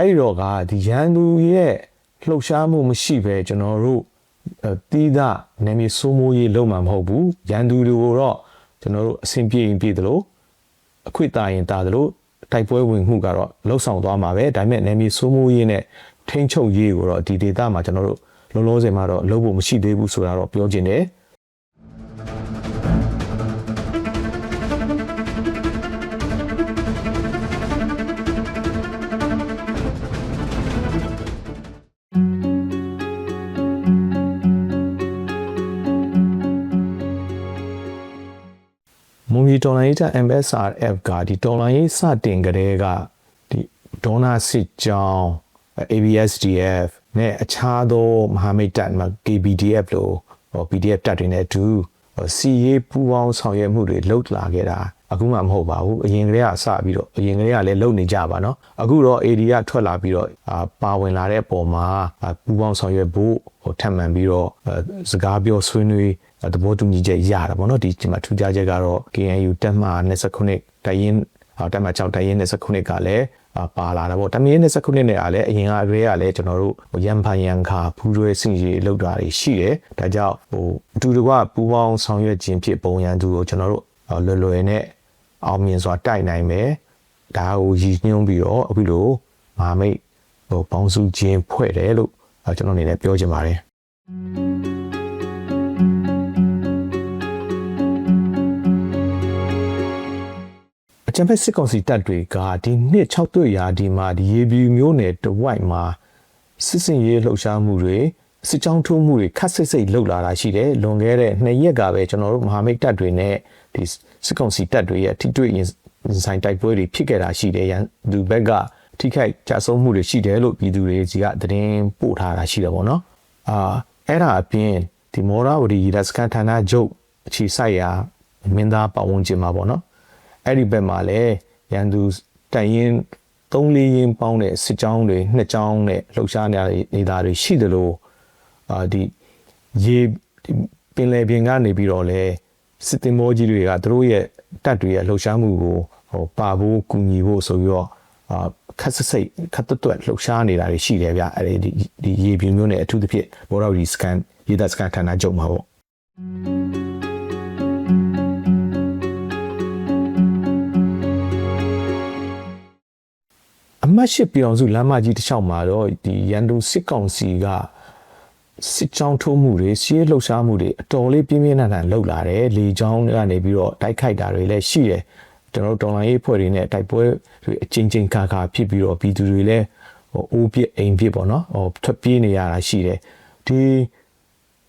အဲ့ဒီတော့ကဒီရန်သူရဲ့လှုပ်ရှားမှုမရှိပဲကျွန်တော်တို့အဲတီးသားနေမီစိုးမိုးရေးလုံးမှာမဟုတ်ဘူးရန်သူတွေကိုတော့ကျွန်တော်တို့အဆင်ပြေရင်ပြေတယ်လို့အခွင့်တာရင်တာတယ်လို့တိုက်ပွဲဝင်မှုကတော့လှုပ်ဆောင်သွားမှာပဲဒါပေမဲ့နေမီစိုးမိုးရေးနဲ့ထိန်းချုပ်ရေးကိုတော့ဒီဒေသမှာကျွန်တော်တို့လုံးလုံးစင်မှာတော့လုပ်ဖို့မရှိသေးဘူးဆိုတာတော့ပြောချင်တယ် မွန်ပြည်တော်လိုင်းရေးတာ MSRF ကဒီတော်လိုင်းရေးစတင်ကြတဲ့ကဒီဒေါနာစစ်ကြောင်း ABSDF နဲ့အခြားသောမဟာမိတ်တပ်မှာ KBDF လို့ဟော PDF တပ်တွေနဲ့အတူဟောစီရေးပူးပေါင်းဆောင်ရွက်မှုတွေလုပ်လာခဲ့တာ အခုမှမဟုတ်ပါဘူးအရင်ကတည်းကစပြီးတော့အရင်ကတည်းကလည်းလုပ်နေကြပါเนาะအခုတော့ AD ကထွက်လာပြီးတော့အာပါဝင်လာတဲ့အပေါ်မှာအာပူးပေါင်းဆောင်ရွက်ဖို့ဟိုထပ်မံပြီးတော့အဲစကားပြောဆွေးနွေးသဘောတူညီချက်ရတာပေါ့နော်ဒီဒီမှာထူးခြားချက်ကတော့ KNU တက်မှ29တိုင်ရင်အာတက်မှ6တိုင်ရင်29ကလည်းအာပါလာတာပေါ့တမင်း29နဲ့ကလည်းအရင်ကရဲကလည်းကျွန်တော်တို့ဟိုရန်ဖန်ရန်ခါဖူးရွဲစင်ကြီးလောက်တာတွေရှိတယ်ဒါကြောင့်ဟိုအတူတကွပူးပေါင်းဆောင်ရွက်ခြင်းဖြစ်ပုံရန်သူကိုကျွန်တော်တို့အာလွယ်လွယ်နဲ့ အောင်မြင်စွာတိုက်နိုင်မယ်ဒါကိုရည်ညွှန်းပြီးတော့အခုလိုမဟာမိတ်ဟိုပေါင်းစုခြင်းဖွဲ့တယ်လို့အာကျွန်တော်အနေနဲ့ပြောချင်ပါတယ်အကြံဖက်စစ်ကောင်စီတပ်တွေကဒီနှစ်6တွေ့ရာဒီမှာဒီရေပြူမျိုးနယ်တဝိုက်မှာစစ်စင်ရေးလှုပ်ရှားမှုတွေစစ်ကြောင်းထိုးမှုတွေခတ်ဆစ်စိတ်လှုပ်လာတာရှိတယ်လွန်ခဲ့တဲ့နှစ်ရက်ကပဲကျွန်တော်တို့မဟာမိတ်တပ်တွေနဲ့ဒီ စစ်ကောင်စီတပ်တွေရဲ့ထိတွေ့ရင်ဆိုင်တိုက်ပွဲတွေဖြစ်ခဲ့တာရှိတယ်ရန်သူဘက်ကထိခိုက်ကြဆုံးမှုတွေရှိတယ်လို့ပြည်သူတွေကြီးကသတင်းပို့ထားတာရှိတယ်ပေါ့နော်အာအဲ့ဒါအပြင်ဒီမော်ရာဝတီရက်စကန်ဌာနချုပ်အခြေစိုက်ရာမင်းသားပတ်ဝန်းကျင်မှာပေါ့နော်အဲ့ဒီဘက်မှာလည်းရန်သူတိုင်ရင်၃လေးရင်ပေါင်းတဲ့စစ်ကြောင်းတွေနှစ်ကြောင်းနဲ့လှုပ်ရှားနေတာတွေရှိသလိုအာဒီရေဒီပင်လယ်ပြင်ကနေပြီးတော့လဲ စစ်တင်မောကြီးတွေကသူတို့ရဲ့တပ်တွေရဲ့လှုပ်ရှားမှုကိုဟိုပါဖို့ကူညီဖို့ဆိုပြီးတော့အာခက်ဆစ်စိတ်ခက်တွတ်တွတ်လှုပ်ရှားနေတာတွေရှိတယ်ဗျအဲ့ဒီဒီရေပြင်မျိုးနဲ့အထူးသဖြင့်ဘော်ရော်ဒီစကန်ရေဒါစကန်ဌာနချုပ်မှာပေါ့အမတ်ရှိပြည်အောင်စုလမ်းမကြီးတစ်လျှောက်မှာတော့ဒီရန်ကုန်စစ်ကောင်စီက စစ်ကြောင်းထိုးမှုတွေစီးရဲလှုပ်ရှားမှုတွေအတော်လေးပြင်းပြင်းထန်ထန်လှုပ်လာတယ်လေကြောင်းကနေပြီးတော့တိုက်ခိုက်တာတွေလည်းရှိတယ်ကျွန်တော်တို့တော်လိုင်းရေးဖွဲ့တွေနဲ့တိုက်ပွဲတွေအချင်းချင်းခါခါဖြစ်ပြီးတော့ပြည်သူတွေလည်းဟိုအိုးပြစ်အိမ်ပြစ်ပေါ့နော်ဟိုထွက်ပြေးနေရတာရှိတယ်ဒီ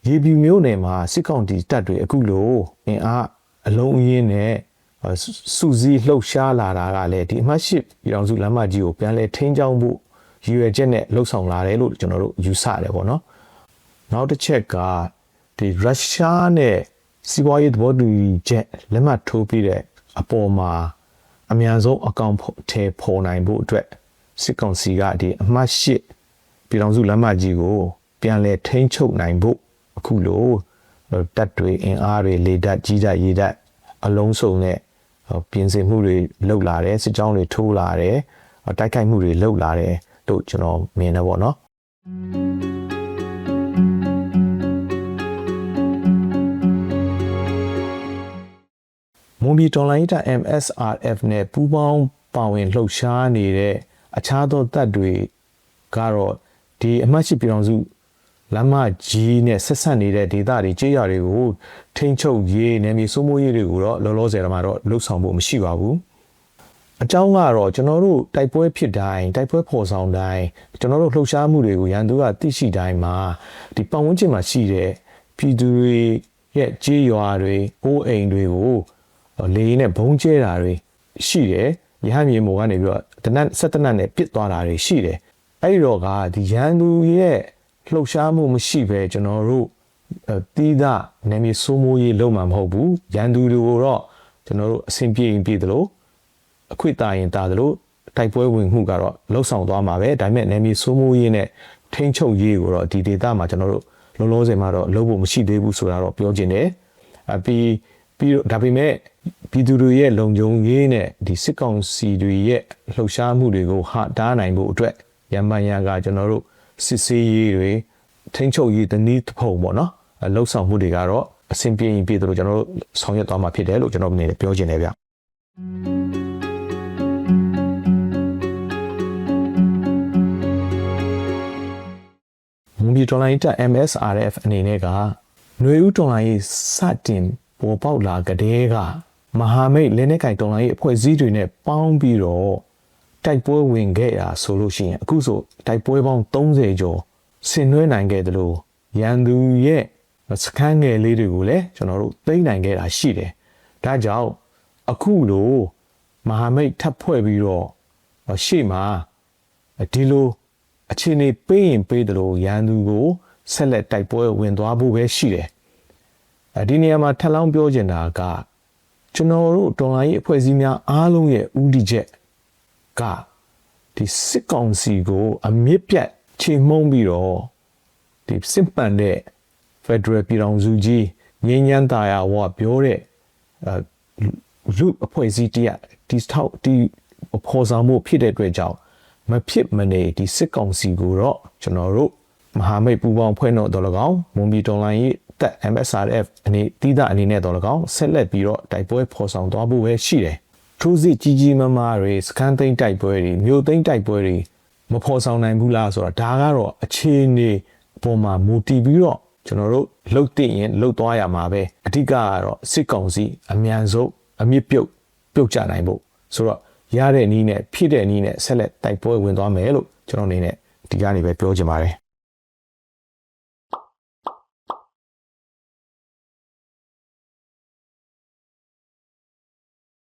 ရေပြူမျိုးနယ်မှာစစ်ကောင်တီတပ်တွေအခုလိုအင်အားအလုံးအင်းနဲ့စူစီလှုပ်ရှားလာတာကလည်းဒီအမှတ်ရှိပြည်တော်စုလမ်းမကြီးကိုပြန်လဲထိန်းချောင်းဖို့ရည်ရွယ်ချက်နဲ့လှုပ်ဆောင်လာတယ်လို့ကျွန်တော်တို့ယူဆတယ်ပေါ့နော် နောက်တစ်ချက်ကဒီရုရှားနဲ့စီးပွားရေးသဘောတူညီချက်လက်မှတ်ထိုးပြီးတဲ့အပေါ်မှာအမြန်ဆုံးအကောင့်ထဲပေါ်နိုင်ဖို့အတွက်စစ်ကောင်စီကဒီအမှတ်ရှိပြည်တော်စုလမ်းမကြီးကို ပြန်လဲထိန်းချုပ်နိုင်ဖို့အခုလိုတပ်တွေအင်အားတွေလေတပ်ကြီးတပ်ရေတပ်အလုံးစုံနဲ့ပြင်ဆင်မှုတွေလုပ်လာတယ်စစ်ကြောင်းတွေထိုးလာတယ်တိုက်ခိုက်မှုတွေလုပ်လာတယ်လို့ကျွန်တော်မြင်တယ်ပေါ့နော် မွန်ပြည်တော်လိုင်းတာ MSRF နဲ့ပူးပေါင်းပါဝင်လှုပ်ရှားနေတဲ့အခြားသောတပ်တွေကတော့ဒီအမှတ်ရှိပြည်တော်စုလမ်းမကြီးနဲ့ဆက်ဆက်နေတဲ့ဒေသတွေကြေးရွာတွေကိုထိန်းချုပ်ရေးနယ်မြေစိုးမိုးရေးတွေကိုတော့လောလောဆယ်မှာတော့လှုပ်ဆောင်ဖို့မရှိပါဘူးအကြောင်းကတော့ကျွန်တော်တို့တိုက်ပွဲဖြစ်တိုင်းတိုက်ပွဲဖော်ဆောင်တိုင်းကျွန်တော်တို့လှုပ်ရှားမှုတွေကိုရန်သူကသိရှိတိုင်းမှာဒီပတ်ဝန်းကျင်မှာရှိတဲ့ပြည်သူတွေရဲ့ကြေးရွာတွေအိုးအိမ်တွေကို လေနဲ့ဘုံကျဲတာတွေရှိတယ်ရဟန်းမြေမောကနေပြီးတော့တနက်ဆက်တနက်နဲ့ပစ်သွားတာတွေရှိတယ်အဲ့ဒီတော့ကဒီရန်သူရဲ့လှုပ်ရှားမှုမရှိပဲကျွန်တော်တို့တီးသားနေမြေစိုးမိုးရေးလုံးမှာမဟုတ်ဘူးရန်သူတွေကိုတော့ကျွန်တော်တို့အဆင်ပြေရင်ပြေသလိုအခွင့်တာရင်တာသလိုတိုက်ပွဲဝင်မှုကတော့လှုပ်ဆောင်သွားမှာပဲဒါပေမဲ့နေမြေစိုးမိုးရေးနဲ့ထိန်းချုပ်ရေးကိုတော့ဒီဒေသမှာကျွန်တော်တို့လုံးလုံးစင်မှာတော့လုပ်ဖို့မရှိသေးဘူးဆိုတာတော့ပြောချင်တယ်အပြီးပြီးတော့ဒါပေမဲ့ ပြည်သူတွေရဲ့လုံခြုံရေးနဲ့ဒီစစ်ကောင်စီတွေရဲ့လှုပ်ရှားမှုတွေကိုဟာတားနိုင်ဖို့အတွက်ရန်မှန်ရန်ကကျွန်တော်တို့စစ်ဆေးရေးတွေထိန်းချုပ်ရေးတနည်းတစ်ဖုံပေါ့နော်အဲလှုပ်ဆောင်မှုတွေကတော့အဆင်ပြေရင်ပြေသလိုကျွန်တော်တို့ဆောင်ရွက်သွားမှာဖြစ်တယ်လို့ကျွန်တော်အနေနဲ့ပြောချင်တယ်ဗျမွန်ပြည်တော်လိုင်းတက် MSRF အနေနဲ့ကຫນွေဦးတော်လိုင်းရေးစတင်ပေါ်ပေါက်လာကြတဲ့က မဟာမိတ်လက်နက်ကင်တော်လိုင်းရေးအဖွဲ့အစည်းတွေနဲ့ပေါင်းပြီးတော့တိုက်ပွဲဝင်ခဲ့တာဆိုလို့ရှိရင်အခုဆိုတိုက်ပွဲပေါင်း30ကျော်ဆင်နွှဲနိုင်ခဲ့တယ်လို့ရန်သူရဲ့စခန်းငယ်လေးတွေကိုလည်းကျွန်တော်တို့သိမ်းနိုင်ခဲ့တာရှိတယ်။ဒါကြောင့်အခုလိုမဟာမိတ်ထပ်ဖွဲ့ပြီးတော့ရှေ့မှာဒီလိုအခြေအနေပေးရင်ပေးတယ်လို့ရန်သူကိုဆက်လက်တိုက်ပွဲဝင်သွားဖို့ပဲရှိတယ်။အဲဒီနေရာမှာထပ်လောင်းပြောချင်တာက ကျွန်တော်တို့တော်လိုင်းရေးအဖွဲ့အစည်းများအားလုံးရဲ့ဦးတည်ချက်ကဒီစစ်ကောင်စီကိုအမြင့်ပြတ်ချိန်မှုန်းပြီးတော့ဒီစစ်ပန်တဲ့ Federal ပြည်ထောင်စုကြီးငြိမ်းချမ်းသာယာဝပြောတဲ့အဲလူအဖွဲ့အစည်းတရက်ဒီထောက်ဒီပေါ်ဆောင်မှုဖြစ်တဲ့အတွက်ကြောင့်မဖြစ်မနေဒီစစ်ကောင်စီကိုတော့ကျွန်တော်တို့မဟာမိတ်ပူးပေါင်းဖွဲ့တော့တော်လကောင်မွန်ပြည်တော်လိုင်းရေး တက် MSRF အနေတီးတာအနေနဲ့တော်လကောင်ဆက်လက်ပြီးတော့တိုက်ပွဲဖော်ဆောင်သွားဖို့ပဲရှိတယ်ထိုးစစ်ကြီးကြီးမားမားတွေစကန်သိန်းတိုက်ပွဲတွေမြို့သိန်းတိုက်ပွဲတွေမဖော်ဆောင်နိုင်ဘူးလားဆိုတာဒါကတော့အခြေအနေအပေါ်မှာမူတည်ပြီးတော့ကျွန်တော်တို့လှုပ်သိရင်လှုပ်သွားရမှာပဲအဓိကကတော့စစ်ကောင်စီအမြန်ဆုံးအမြင့်ပြုတ်ပြုတ်ကျနိုင်ဖို့ဆိုတော့ရတဲ့နီးနဲ့ဖြစ်တဲ့နီးနဲ့ဆက်လက်တိုက်ပွဲဝင်သွားမယ်လို့ကျွန်တော်အနေနဲ့ဒီကနေပဲပြောချင်ပါတယ်